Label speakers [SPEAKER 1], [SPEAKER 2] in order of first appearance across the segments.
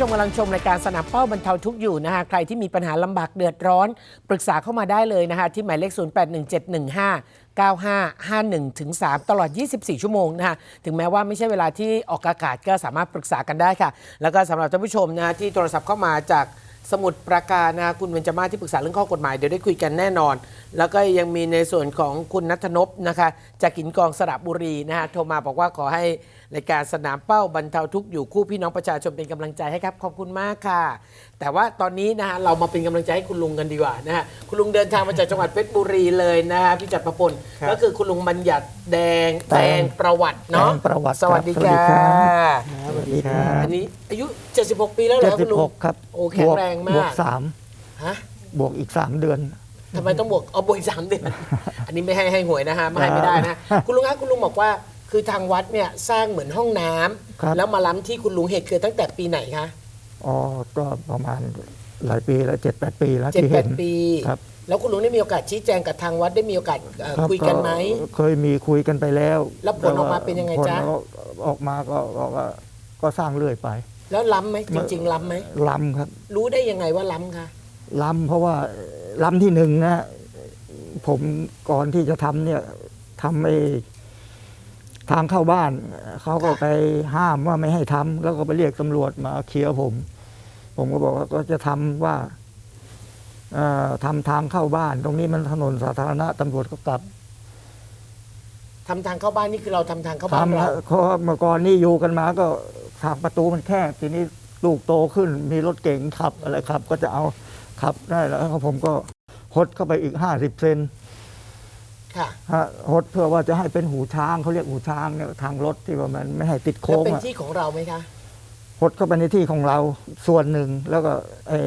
[SPEAKER 1] ผู้ชมกำลังชมรายการสนามเป้าบรรเทาทุกข์อยู่นะคะใครที่มีปัญหาลำบากเดือดร้อน ปรึกษาเข้ามาได้เลยนะคะที่หมายเลข 081715 9551ถึง3ตลอด 24 ชั่วโมงนะคะถึงแม้ว่าไม่ใช่เวลาที่ออกอากาศก็สามารถปรึกษากันได้ค่ะ แล้วก็สำหรับท่านผู้ชมนะที่โทรศัพท์เข้ามาจากสมุดประการนะคุณเบญจมาศที่ปรึกษาเรื่องข้อกฎหมายเดี๋ยวได้คุยกันแน่นอน แล้วก็ยังมีในส่วนของคุณนัทนพนะคะจากกินกองสระบุรีนะคะโทรมาบอกว่าขอให้ รายการสนามเป้าบรรเทาทุกข์อยู่คู่พี่น้องประชาชนเป็นกำลังใจให้ครับ ขอบคุณมากค่ะ แต่ว่าตอนนี้นะฮะเรามาเป็นกำลังใจให้คุณลุงกันดีกว่านะฮะคุณลุงเดินทางมาจากจังหวัดเพชรบุรีเลยนะฮะพี่จัดประพล
[SPEAKER 2] ครับ
[SPEAKER 1] ก็คือคุณลุงบัญญัติแดง
[SPEAKER 3] แด
[SPEAKER 1] แด
[SPEAKER 3] ง
[SPEAKER 1] งประวัติเนาะ
[SPEAKER 3] แดงประวัติ
[SPEAKER 1] สวัสดี
[SPEAKER 3] ครับ
[SPEAKER 1] ค่ะ
[SPEAKER 3] สวัสดีครับ
[SPEAKER 1] อันนี้อายุ 76 ปีแล้วเหร
[SPEAKER 3] เจ็
[SPEAKER 1] อ
[SPEAKER 3] ด
[SPEAKER 1] คุ
[SPEAKER 3] สิ
[SPEAKER 1] ณ
[SPEAKER 3] บ
[SPEAKER 1] ลุ
[SPEAKER 3] ห
[SPEAKER 1] ง
[SPEAKER 3] กครับ
[SPEAKER 1] โอ้แข็งแรงมาก
[SPEAKER 3] บวกสาม
[SPEAKER 1] ฮะ
[SPEAKER 3] บวกอีกสามเดือน
[SPEAKER 1] ทำไมต้องบวกเอาบวกอีกสามเดือน อันนี้ไม่ให้ให้หวยนะฮะไม่ให้ไม่ได้นะ คุณลุงครับคุณลุงบอกว่า คือทางวัดเนี่ยสร้างเหมือนห้องน้ำ
[SPEAKER 3] ครับ
[SPEAKER 1] แล้วมาล้ำที่คุณลุงเหตุเกิดตั้งแต่ปีไหนคะ
[SPEAKER 3] อ๋อก็ประมาณหลายปีแล้วเจ็ดแปดปีแล้ว
[SPEAKER 1] เจ็ด
[SPEAKER 3] ที่
[SPEAKER 1] แป
[SPEAKER 3] เห็
[SPEAKER 1] ด
[SPEAKER 3] น
[SPEAKER 1] ปี
[SPEAKER 3] ครับ
[SPEAKER 1] แล้วคุณลุงได้มีโอกาสชี้แจงกับทางวัดได้มีโอกาสเอ่อ
[SPEAKER 3] รับ
[SPEAKER 1] คุยกันไหม
[SPEAKER 3] เคยมีคุยกันไปแล้ว
[SPEAKER 1] แล้วผลออกมาเป็นยังไงจ๊ะ
[SPEAKER 3] ผลออกมาก็ก็ก็ก็สร้างเรื่อยไป
[SPEAKER 1] แล้วล้ำไหมจริง ๆ ล้ำไหม
[SPEAKER 3] ล้ำครับ
[SPEAKER 1] รู้ได้ยังไงว่าล้ำคะ
[SPEAKER 3] ล้ำเพราะว่าล้ำที่หนึ่งนะผมก่อนที่จะทำเนี่ยทำไอ้ ทางเข้าบ้านเขาก็ไปห้ามว่าไม่ให้ทำแล้วก็ไปเรียกตำรวจมาเคลียร์ผม ผมก็บอกว่าก็จะทำว่าเอ่อทำทางเข้าบ้าน ตรงนี้มันถนนสาธารณะตำรวจก็กลับ
[SPEAKER 1] ทำทางเข้าบ้านนี่คือเราทำทางเข้าบ้าน
[SPEAKER 3] ทำ
[SPEAKER 1] เรา
[SPEAKER 3] เพราะเมื่อก่อนนี่อยู่กันมาก็ทางประตูมันแคบทีนี้ลูกโตขึ้น มีรถเก๋งขับอะไรขับ ก็จะเอาขับได้แล้วผมก็หดเข้าไปอีกห้าสิบเซน
[SPEAKER 1] ค่ะ
[SPEAKER 3] ฮะหดเพื่อว่าจะให้เป็นหูช้างเขาเรียกหูช้างเนี่ยทางรถที่ว่ามันไม่ให้ติด
[SPEAKER 1] แล้ว
[SPEAKER 3] โค้ง
[SPEAKER 1] เป็น
[SPEAKER 3] อะ
[SPEAKER 1] ที่ของเราไหมคะ
[SPEAKER 3] หดเข้าไปในที่ของเราส่วนหนึ่งแล้วก็ไอ้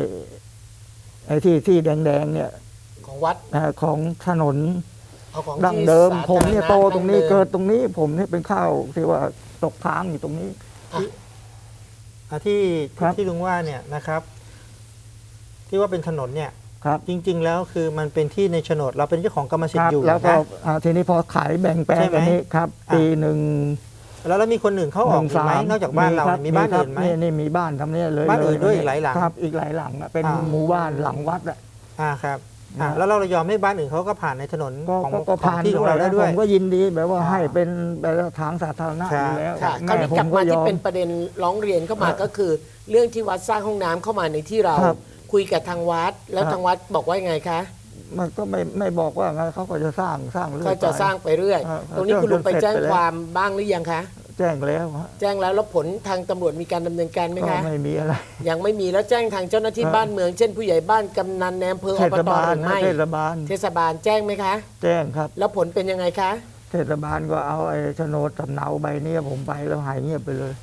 [SPEAKER 3] ไอ้ที่ที่แดงๆเนี่ย
[SPEAKER 1] ของวัด
[SPEAKER 3] เอ่อของถนน
[SPEAKER 1] เอาของ
[SPEAKER 3] ดั้ง
[SPEAKER 1] ที่
[SPEAKER 3] เดิม
[SPEAKER 1] สาธารณะ
[SPEAKER 3] ผมเนี่ยโตตรงนี้
[SPEAKER 1] ดั้
[SPEAKER 3] เกิ
[SPEAKER 1] ดิ
[SPEAKER 3] ดตรงนี้ ผมเนี่ยเป็นข้าวที่ว่าตกค้างอยู่ตรงนี้
[SPEAKER 1] อะ
[SPEAKER 2] อะที่
[SPEAKER 3] ครับ
[SPEAKER 2] ที่ลุงว่าเนี่ยนะครับ ที่ว่าเป็นถนนเนี่ย
[SPEAKER 3] ครับ
[SPEAKER 2] จริง ๆ แล้วคือมันเป็นที่ในโฉนด เราเป็นเจ้าของกรรมสิท
[SPEAKER 3] ครั
[SPEAKER 2] ธิ์อยู่
[SPEAKER 3] แล้วก็
[SPEAKER 2] นะ
[SPEAKER 3] อ่าทีนี้พอขายแบ่งแปลง
[SPEAKER 2] ใช่ไหม
[SPEAKER 3] อันนี้ครับ
[SPEAKER 2] อะ
[SPEAKER 3] ปีหนึ่ง
[SPEAKER 2] แล้วแล้วมีคนอื่นเขาออก
[SPEAKER 3] ห
[SPEAKER 2] อีกไหมนอกจากบ้านเรา
[SPEAKER 3] ค
[SPEAKER 2] เนี่ยมีบ้าน
[SPEAKER 3] ครั
[SPEAKER 2] อื่นไหม
[SPEAKER 3] นี่นี่มีบ้านทำเนี่ยเลย
[SPEAKER 2] บ้านอื่นด้วย
[SPEAKER 3] เล
[SPEAKER 2] อีกหลายหลัง
[SPEAKER 3] ครับ อีกหลายหลังอะเป็น
[SPEAKER 2] อ่า
[SPEAKER 3] หมู่บ้านหลังวัดอะ
[SPEAKER 2] อ่าครับอ่า
[SPEAKER 3] นะ
[SPEAKER 2] แล้วเรายอมให้บ้านอื่นเขาก็ผ่านในถนน
[SPEAKER 3] ก็
[SPEAKER 2] ของ
[SPEAKER 3] ก็ก็
[SPEAKER 2] ของ
[SPEAKER 3] ผ่าน
[SPEAKER 2] ที่ของเราได้
[SPEAKER 3] นะ
[SPEAKER 2] ด้วย
[SPEAKER 3] ผมก็ยินดีแบบว่า
[SPEAKER 2] อ่า
[SPEAKER 3] ให้เป็นแบบทางสาธารณะ
[SPEAKER 2] ครั
[SPEAKER 3] อบยู่แล้ว
[SPEAKER 1] ค่ะคราว
[SPEAKER 3] แม่
[SPEAKER 1] นี้
[SPEAKER 3] ผ
[SPEAKER 1] กลับ
[SPEAKER 3] ม
[SPEAKER 1] มา
[SPEAKER 3] ก็ย
[SPEAKER 1] ที่
[SPEAKER 3] อม
[SPEAKER 1] เป็นประเด็นร้องเรียนเข้ามา
[SPEAKER 3] ครับ
[SPEAKER 1] ก็คือ เรื่องที่วัดสร้างห้องน้ำเข้ามาในที่เรา
[SPEAKER 3] ครับ
[SPEAKER 1] คุยกับทางวัด แล้ว
[SPEAKER 3] ครับ
[SPEAKER 1] ทางวัดบอกว่ายังไงคะ
[SPEAKER 3] มันก็ไม่ไม่บอกว่าไงเขาก็จะสร้างสร้างเรื่อย
[SPEAKER 1] ก็จะ
[SPEAKER 3] ไป
[SPEAKER 1] สร้างไปเรื่อย
[SPEAKER 3] อ่า
[SPEAKER 1] ตรงนี้คุณลุงไป
[SPEAKER 3] จนเสร็จ
[SPEAKER 1] แจ้ง
[SPEAKER 3] ไปแล้ว
[SPEAKER 1] ความบ้างหรือยังคะ
[SPEAKER 3] แจ้งแล้วฮะ
[SPEAKER 1] แจ้งแล้วแล้วผลทางตำรวจมีการดำเนินการไหม
[SPEAKER 3] ก็
[SPEAKER 1] คะ
[SPEAKER 3] ไม่มีอะไร
[SPEAKER 1] ยังไม่มีแล้วแจ้งทางเจ้าหน้าที่
[SPEAKER 3] ครับ
[SPEAKER 1] บ้านเมือง เช่นผู้ใหญ่บ้านกำนันแนมเพอ
[SPEAKER 3] เท
[SPEAKER 1] อบ
[SPEAKER 3] ศ
[SPEAKER 1] ต
[SPEAKER 3] บา
[SPEAKER 1] ห
[SPEAKER 3] ล
[SPEAKER 1] รือ
[SPEAKER 3] นะ
[SPEAKER 1] ไม่
[SPEAKER 3] เทศบาล
[SPEAKER 1] เทศบาลแจ้งไหมคะ
[SPEAKER 3] แจ้งครับ
[SPEAKER 1] แล้วผลเป็นยังไงคะ
[SPEAKER 3] เทศบาลก็เอาไอ้โฉนดสำเนาใบเนี้ยผมไปแล้วหายเงียบไปเลย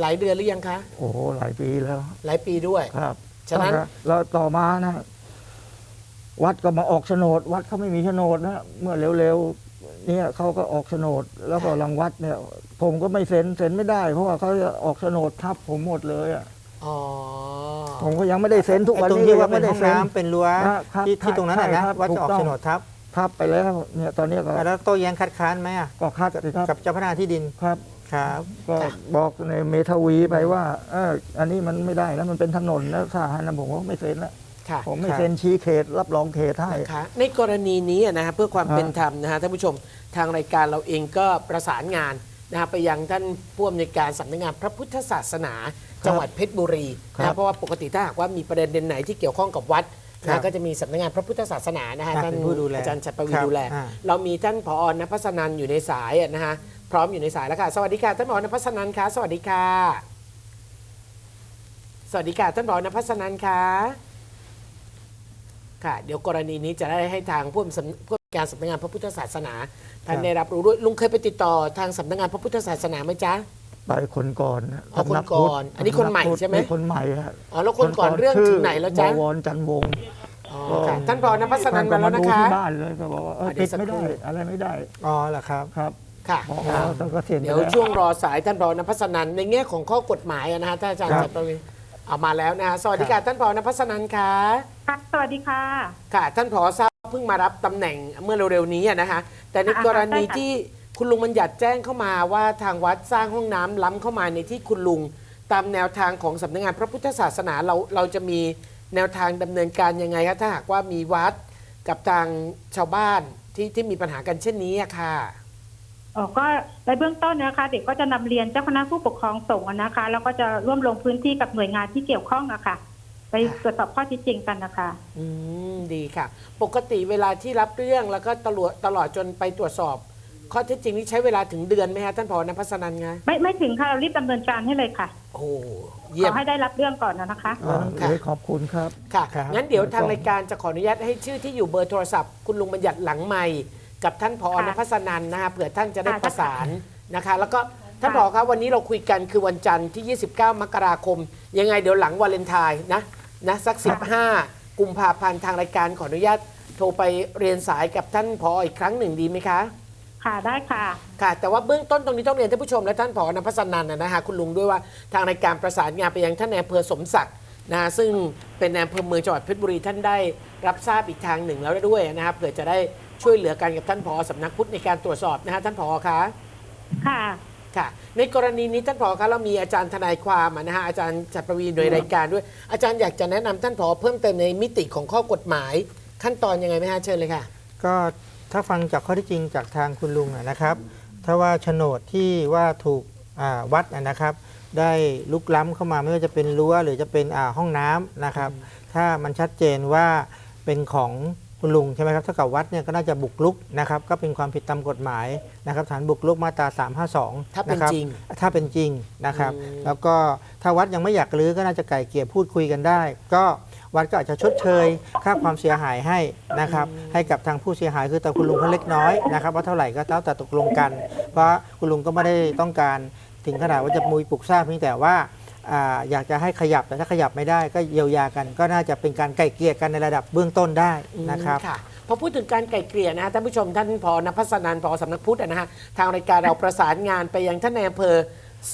[SPEAKER 1] หลายเดือนหรือยังคะ
[SPEAKER 3] โอ้โหหลายปีแล้ว
[SPEAKER 1] หลายปีด้วย
[SPEAKER 3] ครับ
[SPEAKER 1] ฉะนั้น
[SPEAKER 3] แล้วต่อมานะ วัดก็มาออกโฉนด วัดเขาไม่มีโฉนดนะเมื่อเร็วๆเนี่ยเขาก็ออกโฉนด แล้วก็รังวัดเนี่ย ผมก็ไม่เซ็นเซ็นไม่ได้ เพราะว่าเขาจะออกโฉนดทับผมหมดเลยอะ
[SPEAKER 1] อ๋อ
[SPEAKER 3] ผมก็ยังไม่ได้เซ็นทุก
[SPEAKER 2] ไอ้
[SPEAKER 3] วัน
[SPEAKER 2] ตรง
[SPEAKER 3] นี้
[SPEAKER 2] ที่
[SPEAKER 3] ก็
[SPEAKER 2] ว่า
[SPEAKER 3] ยัง
[SPEAKER 2] เป็
[SPEAKER 3] ไม่
[SPEAKER 2] น
[SPEAKER 3] ได้
[SPEAKER 2] ห้อง
[SPEAKER 3] เซ็น
[SPEAKER 2] น้ำเป็นรั้ว
[SPEAKER 3] นะครับ
[SPEAKER 2] ที่ที่ตรงนั้นน่ะ
[SPEAKER 3] ใช่
[SPEAKER 2] นะครับวัดจะออก
[SPEAKER 3] ถูกต้อง
[SPEAKER 2] โฉนดทับ
[SPEAKER 3] ทับไปแล้วเนี่ยตอนนี้ก็
[SPEAKER 2] อะแล้วโต้แย้งคัดค้านไหมอะ
[SPEAKER 3] ก็คัดสิครับ
[SPEAKER 2] กับเจ้าพนักงานที่ดิน
[SPEAKER 3] ครับ
[SPEAKER 2] ครับ
[SPEAKER 3] ก็บอกในเมทาวีไปว่าเอออันนี้มันไม่ได้แล้วมันเป็นถนนแล้วสาธารณะผมก็ไม่เซ็นแล้ว
[SPEAKER 1] ค่ะ
[SPEAKER 3] ผมไม่
[SPEAKER 2] ครับ
[SPEAKER 3] เซ็นชี้เขตรับรองเขตให้
[SPEAKER 1] นะคะในกรณีนี้นะฮะเพื่อความ
[SPEAKER 3] ฮะ
[SPEAKER 1] เป็นธรรมนะฮะท่านผู้ชมทางรายการเราเองก็ประสานงานนะฮะไปยังท่านผู้อำนวยการสำนักงานพระพุทธศาสนา จังหวัดเพชรบุรีนะ
[SPEAKER 3] ครั
[SPEAKER 1] ฮะ
[SPEAKER 3] บ
[SPEAKER 1] เพราะว่าปกติถ้าหากว่ามีประเด็นไหนที่เกี่ยวข้องกับวัด
[SPEAKER 2] ครั
[SPEAKER 1] นะ
[SPEAKER 2] บ
[SPEAKER 1] ก็จะมีสำนักงานพระพุทธศาสนานะฮะ
[SPEAKER 2] อะ
[SPEAKER 1] ท่าน
[SPEAKER 2] เป็นผู้ดูแล
[SPEAKER 1] อาจารย์ชัดประวี
[SPEAKER 2] ครับ
[SPEAKER 1] ดูแล
[SPEAKER 2] อ่า
[SPEAKER 1] เรามีท่านผอนภัสนันอยู่ในสายอะนะฮะพ ร้อมอยู่ในสายแล้วค่ะ สวัสดีค่ะท่านผอนภัสนันคะสวัสดีค่ะ สวัสดีค่ะท่านผอนภัสนันคะค่ะเดี๋ยวกรณีนี้จะได้ให้ทางผู้อำนวยผู้อำนวยการสำนักงานพระพุทธศาสนาท่านได้รับรู้ด้วยลุงเคยไปติดต่อทางสำนักงานพระพุทธศาสนาไหมจ๊ะ
[SPEAKER 3] ไปคนก่อน
[SPEAKER 1] อ๋อคน
[SPEAKER 3] สำก
[SPEAKER 1] ก่อน
[SPEAKER 3] พุทธ
[SPEAKER 1] อันนี้คนใหม่
[SPEAKER 3] สำกพุทธ
[SPEAKER 1] ใช่ไหม
[SPEAKER 3] นี่คนใหม่ฮะ
[SPEAKER 1] อ๋อแล้วคนก่อนเรื่องถึงไหนแล้วจ๊ะ
[SPEAKER 3] บวรจันทร์วงศ์
[SPEAKER 1] อ๋อค่ะท่านผอนภัสนันมาแล้วนะ
[SPEAKER 3] ท่ก็
[SPEAKER 1] คะ
[SPEAKER 3] ดูที่บ้านเลยก็บอกว่าเออ
[SPEAKER 1] อะเดี๋
[SPEAKER 3] ติ
[SPEAKER 1] ยวสัก
[SPEAKER 3] ดไม่
[SPEAKER 1] ครู่
[SPEAKER 3] ได้อะไรไม่ได้
[SPEAKER 2] อ๋อเหรอครับ
[SPEAKER 3] ครับ
[SPEAKER 1] ค่ะ
[SPEAKER 3] พอ
[SPEAKER 1] ค่ะ
[SPEAKER 3] ต้องก็เซ็นไป
[SPEAKER 1] เดี๋ยว
[SPEAKER 3] แล้ว
[SPEAKER 1] ช่วงรอสายท่านผอนภัสนันในแง่ของข้อกฎหมายอะนะฮะท่านอาจารย์
[SPEAKER 3] ครับ
[SPEAKER 1] จัดประวินเอามาแล้วนะฮะสวัสดีค่ะท่านผอนภัสนันคะ
[SPEAKER 4] ค่ะสวัสดีค่ะ
[SPEAKER 1] ค่ะ ท่านผอทราบว่าเพิ่งมารับตำแหน่งเมื่อเร็วๆนี้อะนะคะแต่ใน
[SPEAKER 4] อ่าฮะ
[SPEAKER 1] กรณี
[SPEAKER 4] ใช่ค่ะ
[SPEAKER 1] ที่คุณลุงบัญญัติแจ้งเข้ามาว่าทางวัดสร้างห้องน้ำล้ำเข้ามาในที่คุณลุง ตามแนวทางของสำนักงานพระพุทธศาสนาเราเราจะมีแนวทางดำเนินการยังไงคะถ้าหากว่ามีวัดกับทางชาวบ้านที่ที่มีปัญหากันเช่นนี้อะค่ะ
[SPEAKER 4] อ๋อก็ในเบื้องต้นนะคะ เด็กก็จะนำเรียนเจ้าคณะผู้ปกครองส่งฆ์อะนะคะ แล้วก็จะร่วมลงพื้นที่กับหน่วยงานที่เกี่ยวข้องอะค่ะ ไปตรวจสอบข้อเที่จริงกันนะคะ
[SPEAKER 1] อืมดีค่ะ ปกติเวลาที่รับเรื่องแล้วก็ตลอดตลอดจนไปตรวจสอบ ข้อเท็จจริงนี่ใช้เวลาถึงเดือนไหมคะท่านผอนภัสนันไง
[SPEAKER 4] ไม่ไม่ถึงค่ะเรารีบดำเนินการให้เลยค่ะ
[SPEAKER 1] โอ้โห
[SPEAKER 4] ข
[SPEAKER 1] เยี่ย
[SPEAKER 4] อ
[SPEAKER 1] ม
[SPEAKER 4] ให้ได้รับเรื่องก่อนนะคะ
[SPEAKER 3] อ่า
[SPEAKER 1] ค่ะ
[SPEAKER 3] เอ้ยขอบคุณครับ
[SPEAKER 1] ค่ะ
[SPEAKER 2] ครับ
[SPEAKER 1] งั้นเดี๋ยวทางรายการจะขออนุญาตให้ชื่อที่อยู่เบอร์โทรศัพท์ คุณลุงบัญญัติหลังใหม่ กับท่านผอ
[SPEAKER 4] ค่ะ
[SPEAKER 1] นภัสนันนะคะเผื่อท่านจะได้
[SPEAKER 4] ค่ะ
[SPEAKER 1] ประสานนะคะ แล้วก็ท่าน
[SPEAKER 4] ค่ะ
[SPEAKER 1] ผอครับวันนี้เราคุยกันคือวันจันทร์ที่ 29 มกราคม ยังไงเดี๋ยวหลังวาเลนไทน์นะนะสัก 15 กุมภาพันธ์ทางรายการขออนุญาตโทรไปเรียนสายกับท่านผออีกครั้งหนึ่งดีไหมคะ
[SPEAKER 4] ค่ะได้ค่ะ
[SPEAKER 1] ค่ะแต่ว่าเบื้องต้นตรงนี้ต้องเรียนท่านผู้ชมและท่านผอนภัสนันนะนะฮะคุณลุงด้วยว่าทางรายการประสานงานไปยังท่านนายอำเภอสมศักดิ์ นะซึ่งเป็นนายอำเภอเมืองจังหวัดเพชรบุรีท่านได้รับทราบอีกทางหนึ่งแล้วด้วยนะครับเผื่อจะได้ช่วยเหลือกันกับท่านผอสำนักพุทธในการตรวจสอบนะฮะท่านผอคะ
[SPEAKER 4] ค่ะ
[SPEAKER 1] ค่ะ ในกรณีนี้ท่านผอคะเรามีอาจารย์ทนายความนะฮะอาจารย์จัดประวีโดยรายการด้วย อาจารย์อยากจะแนะนำท่านผอเพิ่มเติมในมิติของข้อกฎหมาย ขั้นตอนยังไงไหมฮะเชิญเลยค่ะ
[SPEAKER 2] ก็ถ้าฟังจากข้อที่จริงจากทางคุณลุงนะครับ ถ้าว่าโฉนดที่ว่าถูกวัดนะครับ ได้ลุกล้ำเข้ามาไม่ว่าจะเป็นรั้วหรือจะเป็นอ่าห้องน้ำนะครับ ถ้ามันชัดเจนว่าเป็นของคุณลุงใช่ไหมครับเท่ากับวัดเนี่ยก็น่าจะบุกรุกนะครับ ก็เป็นความผิดตามกฎหมายนะครับฐานบุกรุกมาตรา 352
[SPEAKER 1] ถ้าเป็น
[SPEAKER 2] นะครับ
[SPEAKER 1] จริง
[SPEAKER 2] ถ้าเป็นจริงนะครับ
[SPEAKER 1] อืม
[SPEAKER 2] แล้วก็ถ้าวัดยังไม่อยากรื้อก็น่าจะไก่เกลี่ยพูดคุยกันได้ ก็วัดก็อาจจะชดเชยค่าความเสียหายให้นะครับให้กับทางผู้เสียหายคือแต่คุณลุงเขาเล็กน้อยนะครับว่าเท่าไหร่ก็แล้วแต่ตกลงกัน เพราะคุณลุงก็ไม่ได้ต้องการ ถึงขนาดว่าจะมุยปลุกทราบเพียงแต่ว่าอยากจะให้ขยับแต่ถ้าขยับไม่ได้ก็เยียวยากัน ก็น่าจะเป็นการไก่เกลี่ยกันในระดับเบื้องต้นได้นะครับ
[SPEAKER 1] ค่ะพอพูดถึงการไก่เกลี่ยนะฮะท่านผู้ชมท่านพอนภัสนันพอสำนักพุทธนะฮะทางรายการเราประสานงานไปยังท่านในอำเภอ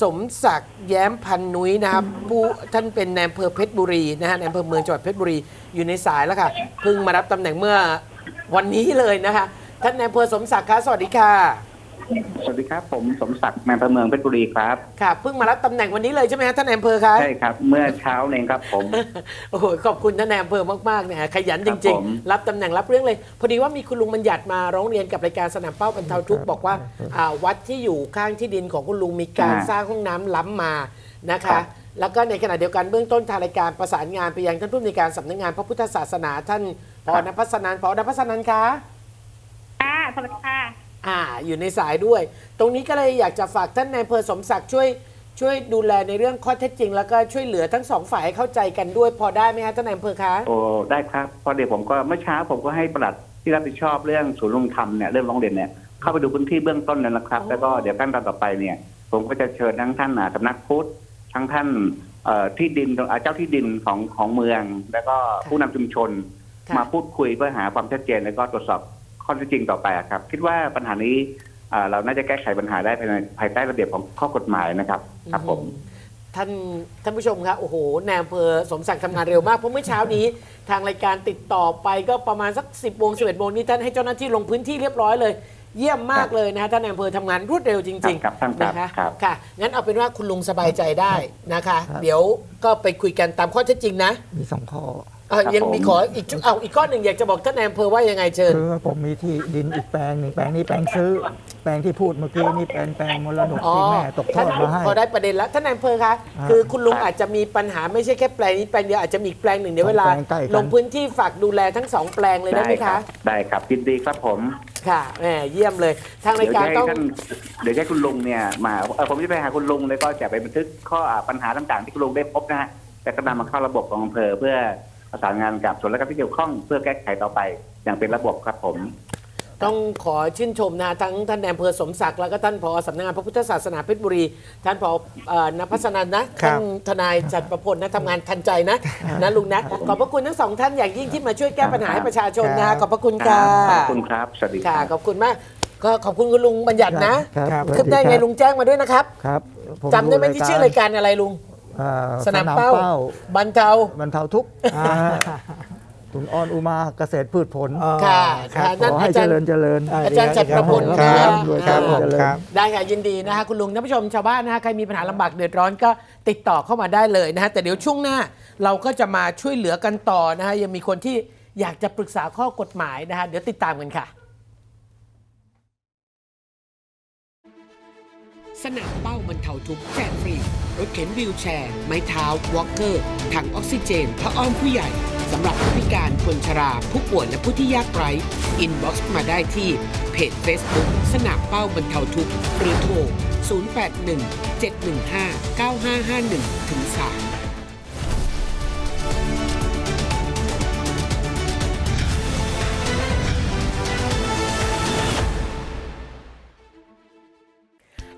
[SPEAKER 1] สมศักดิ์แย้มพันนุ้ยนะครับผู้ท่านเป็นในอำเภอเพชรบุรีนะฮะในอำเภอเมืองจังหวัดเพชรบุรีอยู่ในสายแล้วค่ะเพิ่งมารับตำแหน่งเมื่อวันนี้เลยนะคะท่านในอำเภอสมศักดิ์คะสวัสดีค่ะ
[SPEAKER 5] สวัสดีครับ ผมสมศักดิ์แมนพเมืองเพชรบุรีครับ
[SPEAKER 1] ค่ะเพิ่งมารับตำแหน่งวันนี้เลยใช่ไหมฮะท่านในายอำเภอคะ
[SPEAKER 5] ใช่ครับ เมื่อเช้าเองครับผม
[SPEAKER 1] โอ้โหขอบคุณท่านนายอำเภอมากๆเนี่ยขยันจ
[SPEAKER 5] ครั
[SPEAKER 1] ริง
[SPEAKER 5] บผม
[SPEAKER 1] ๆ รับตำแหน่งรับเรื่องเลย พอดีว่ามีคุณลุงบัญญัติมาร้องเรียนกับรายการสนามเป้าบรรเทาทุกข์บอกว่าอ่าวัดที่อยู่ข้างที่ดินของคุณลุงมีการสร้างห้องน้ำล้ำมานะคะแล้วก็ในขณะเดียวกันเบื้องต้นทางรายการประสานงานไปยังท่านผู้ในวยการสำนักงานพระพุทธศาสนาท่านพอนภัสนันพอนภัสนันคะ
[SPEAKER 4] ค่ะสวัสดีค่ะ
[SPEAKER 1] อ่าอยู่ในสายด้วย ตรงนี้ก็เลยอยากจะฝากท่านนายอำเภอสมศักดิ์ช่วยช่วยดูแลในเรื่องข้อเท็จจริง แล้วก็ช่วยเหลือทั้งสองฝ่ายให้เข้าใจกันด้วย พอได้ไหมคะท่านนายอำเภอคะ
[SPEAKER 5] โอ้ได้ครับเพราะเดี๋ยวผมก็เมื่อเช้าผมก็ให้ปลัดที่รับผิดชอบเรื่องศูนย์ลงธรรมเนี่ยเรื่องร้องเรียนเนี่ยเข้าไปดูพื้นที่เบื้องต้นแล้วนะครับ
[SPEAKER 1] อ๋อ
[SPEAKER 5] แล้วก็เดี๋ยวขั้นตอนต่อไปเนี่ย ผมก็จะเชิญทั้งท่านอ่าสำนักพุทธทั้งท่านเอ่อที่ดินอ่าเจ้าที่ดินของของเมือง แล้วก็ผู้นำชุมชน
[SPEAKER 1] ค่ะ
[SPEAKER 5] มาพูดคุยเพื่อหาความชัดเจนแล้วก็ตรวจสอบ ข้อเท็จจริงต่อไปอะครับ คิดว่าปัญหานี้อ่าเราน่าจะแก้ไขปัญหาได้ภายในภายใต้ระเบียบของข้อกฎหมายนะครับครับผม
[SPEAKER 1] ท่านท่านผู้ชมครับโอ้โหนายอำเภอสมศักดิ์ทำงานเร็วมากเพราะเมื่อเช้านี้ ทางรายการติดต่อไปก็ประมาณสัก 10บโมงสิบเอ็ดโมงนี้ท่านให้เจ้าหน้าที่ลงพื้นที่เรียบร้อยเลย เยี่ยมมากเลยนะฮะท่านนายอำเภอทำงานรวดเร็วจริง
[SPEAKER 5] ครับท่าน
[SPEAKER 1] ๆ
[SPEAKER 5] ครับ
[SPEAKER 1] นะคะ
[SPEAKER 5] ครับ
[SPEAKER 1] ค่ะงั้นเอาเป็นว่าคุณลุงสบายใจได้นะคะ
[SPEAKER 3] ครับ
[SPEAKER 1] เดี๋ยวก็ไปคุยกันตามข้อเท็จจริงนะ
[SPEAKER 3] มีสองข้อ
[SPEAKER 1] เอ่อ
[SPEAKER 5] ครับ
[SPEAKER 1] ยังมี
[SPEAKER 5] ผม
[SPEAKER 1] ขออีกชุดเอาอีกข้อหนึ่งอยากจะบอกท่านนายอำเภอว่ายังไงเชิญ
[SPEAKER 3] คือว่าผมมีที่ดินอีกแปลงหนึ่งแปลงนี้แปลงซื้อ แปลงที่พูดเมื่อกี้นี่เป็นแปลงมรดกที่แม่ตกทอดมาให้
[SPEAKER 1] พอได้ประเด็นแล้วท่านนายอำเภอคะ
[SPEAKER 3] อ่า
[SPEAKER 1] คือคุณลุงอาจจะมีปัญหาไม่ใช่แค่แปลงนี้แปลงเดียวอาจจะมีอีกแปลงหนึ่งเดี๋ยวเวลา
[SPEAKER 3] สองแปลงใกล้กัน
[SPEAKER 1] ลงพื้นที่ฝากดูแลทั้งสองแปลงเลยได้ไหม
[SPEAKER 5] ครั
[SPEAKER 1] คะ
[SPEAKER 5] ได้ครับยินดีครับผม
[SPEAKER 1] ค่ะแหมเยี่ยมเลย ทางรา
[SPEAKER 5] เดี๋
[SPEAKER 1] ย
[SPEAKER 5] ยว
[SPEAKER 1] การ
[SPEAKER 5] จะให้
[SPEAKER 1] ต้อง
[SPEAKER 5] ท่านเดี๋ยวจะให้คุณลุงเนี่ยมาเออผมจะไปหาคุณลุงแล้วก็จะไปบันทึกข้ออ่าปัญหาต่างๆที่คุณลุงได้พบนะฮะแต่ก็นำมาเข้าระบบของอำเภอเพื่อ ประสานงานกับส่วนราชการที่เกี่ยวข้องเพื่อแก้ไขต่อไป อย่างเป็นระบบครับผม
[SPEAKER 1] ต้องขอชื่นชมนะทั้งท่านนายอำเภอสมศักดิ์แล้วก็ท่านผอสำนักงานพระพุทธศาสนาเพชรบุรี ท่านผอเอ่อนภัสนันนะครับท่านทนายจัดประพลนะทำงานทันใจนะนะลุงนะขอบพระคุณทั้งสองท่านอย่างยิ่งที่มาช่วยแก้ปัญหาให้ประชาชนนะขอบพระคุณค่ะ
[SPEAKER 5] ขอบคุณครับสวัสดีค
[SPEAKER 1] ค่ะ
[SPEAKER 5] รับ
[SPEAKER 1] ขอบคุณมากก็ขอบคุณคุณลุงบัญญัตินะ
[SPEAKER 3] ครับ
[SPEAKER 1] คืบได้ไงลุงแจ้งมาด้วยนะครับ
[SPEAKER 3] ครับผม
[SPEAKER 1] จำได้ไหมที่ชื่อรายการอะไรลุง
[SPEAKER 3] เอ่อ
[SPEAKER 1] สนามเป้า บรรเทา
[SPEAKER 3] บรรเทาทุกข์
[SPEAKER 2] อ่า
[SPEAKER 3] คุณออนอุมาเกษตรพืชผล
[SPEAKER 2] อ๋อ
[SPEAKER 1] ค่ะ
[SPEAKER 2] ครับ
[SPEAKER 1] ค่ะ
[SPEAKER 3] ขอให้เจริญเจริญ
[SPEAKER 2] อ่
[SPEAKER 1] อาจารย์จักรพล
[SPEAKER 2] ค
[SPEAKER 1] นะ
[SPEAKER 2] รับ
[SPEAKER 3] ด้วย
[SPEAKER 2] ครับผม
[SPEAKER 3] เจริญ
[SPEAKER 2] ครับ
[SPEAKER 1] ได้ค่ะยินดีนะคะคุณลุงท่านผู้ชมชาวบ้านนะคะใครมีปัญหาลำบากเดือดร้อนก็ติดต่อเข้ามาได้เลยนะคะแต่เดี๋ยวช่วงหน้าเราก็จะมาช่วยเหลือกันต่อนะคะยังมีคนที่อยากจะปรึกษาข้อกฎหมายนะคะเดี๋ยวติดตามกันค่ะ สนามเป้าบรรเทาทุกข์แจกฟรี รถเข็นวิวแชร์ ไม้เท้าวอล์กเกอร์ ถังออกซิเจนพระอ้อมผู้ใหญ่ สำหรับผู้พิการคนชรา ผู้ป่วยและผู้ที่ยากไร้อินบ็อกซ์มาได้ที่ เพจ Facebook สนามเป้าบรรเทาทุกข์หรือโทร 081 715 9551ถึง3